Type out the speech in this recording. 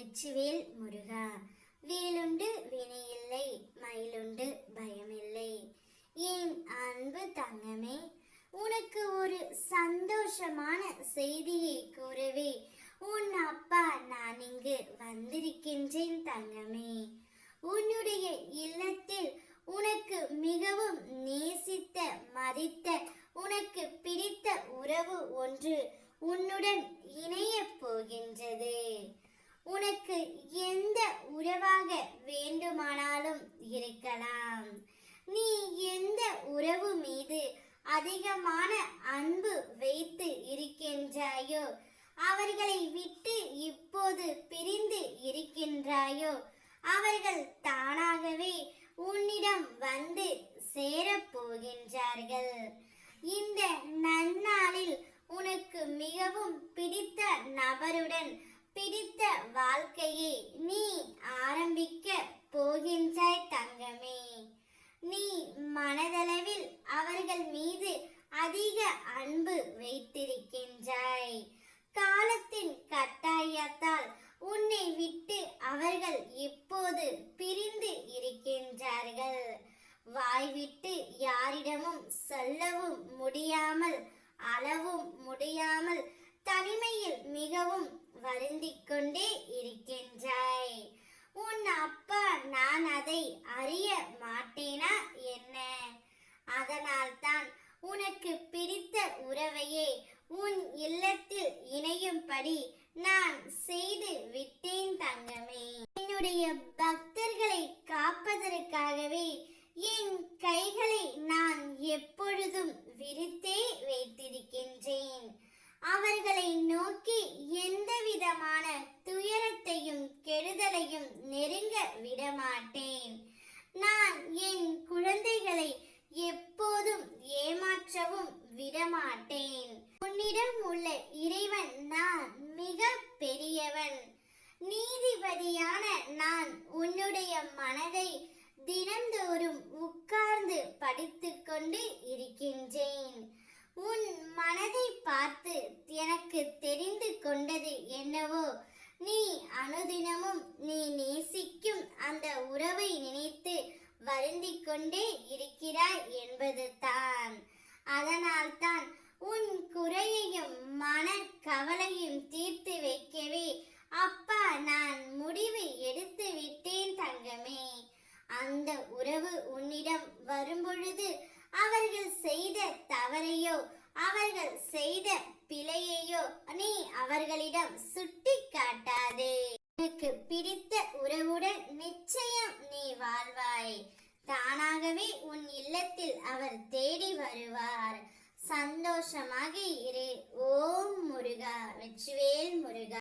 வெற்றிவேல் முருகா. வேலுண்டு வினையில்லை மயிலுண்டு பயமில்லை. என் அன்பு தங்கமே உனக்கு ஒரு சந்தோஷமான செய்தியை கூறவே உன் அப்பா நான் இங்கு வந்திருக்கின்றேன் தங்கமே. உன்னுடைய இல்லத்தில் உனக்கு மிகவும் நேசித்த மதித்த உனக்கு பிடித்த உறவு ஒன்று உன்னுடன் இணையப் போகின்றது உனக்கு எந்த உறவாக வேண்டுமானாலும் இருக்கலாம் நீ எந்த உறவு மீது அதிகமான அன்பு வைத்து இருக்கின்றாயோ? அவர்களை விட்டு இப்போது பிரிந்து இருக்கின்றாயோ? அவர்கள் தானாகவே உன்னிடம் வந்து சேரப்போகின்றார்கள் இந்த நன்னாளில் உனக்கு மிகவும் பிடித்த நபருடன் பிடித்த வாழ்க்கையை நீ ஆரம்பிக்க போகின்றாய் தங்கமே. நீ மனதை அன்பு வைத்திருக்கின்றாய். காலத்தின் கட்டாயத்தால் உன்னை விட்டு அவர்கள் இப்போது பிரிந்து இருக்கின்றார்கள். வாய்விட்டு யாரிடமும் சொல்லவும் முடியாமல் அளவும் முடியாமல் தனிமையில் மிகவும் வருந்திக் கொண்டே இருக்கின்றாய் உன் அப்பா நான் அதை அறிய மாட்டேனா என்ன அதனால்தான் உனக்கு பிடித்த உறவையே உன் இல்லத்தில் இணையும்படி நான் செய்து விட்டேன் தங்கமே. என்னுடைய பக்தர்களை காப்பதற்காகவே என் கைகளை நான் எப்பொழுதும் விரித்தே வைத்திருக்கின்றேன். அவர்களை நோக்கி எந்த விதமான துயரத்தையும் கெடுதலையும் நெருங்க விடமாட்டேன். நான் என் குழந்தைகளை எப்போதும் ஏமாற்றவும் விடமாட்டேன். உன்னிடம் உள்ள இறைவன் நான் மிக பெரியவன் நீதிபதியான நான் உன்னுடைய மனதை தினந்தோறும் படித்து கொண்டு இருக்கின்றேன். உன் மனதை பார்த்து எனக்கு தெரிந்து கொண்டது என்னவோ? நீ அனுதினமும் நீ நேசிக்கும் அந்த உறவை நினைத்து வருந்திக் கொண்டே இருக்கிறாய் என்பது தான். அதனால்தான் உன் குறையையும் மன கவலையும் தீர்த்து வைக்கவே அப்பா நான் முடிவு எடுத்து விட்டேன் தங்கமே. அந்த உறவு உன்னிடம் வரும் செய்த தவறையோ அவர்கள் செய்த பிழையையோ நீ அவர்களிடம் சுட்டி காட்டாதே. உனக்கு பிடித்த உறவுடன் நிச்சயம் நீ வாழ்வாய். தானாகவே உன் இல்லத்தில் அவர் தேடி வருவார். சந்தோஷமாக இரு. ஓம் முருகா வெச்சுவேல் முருகா.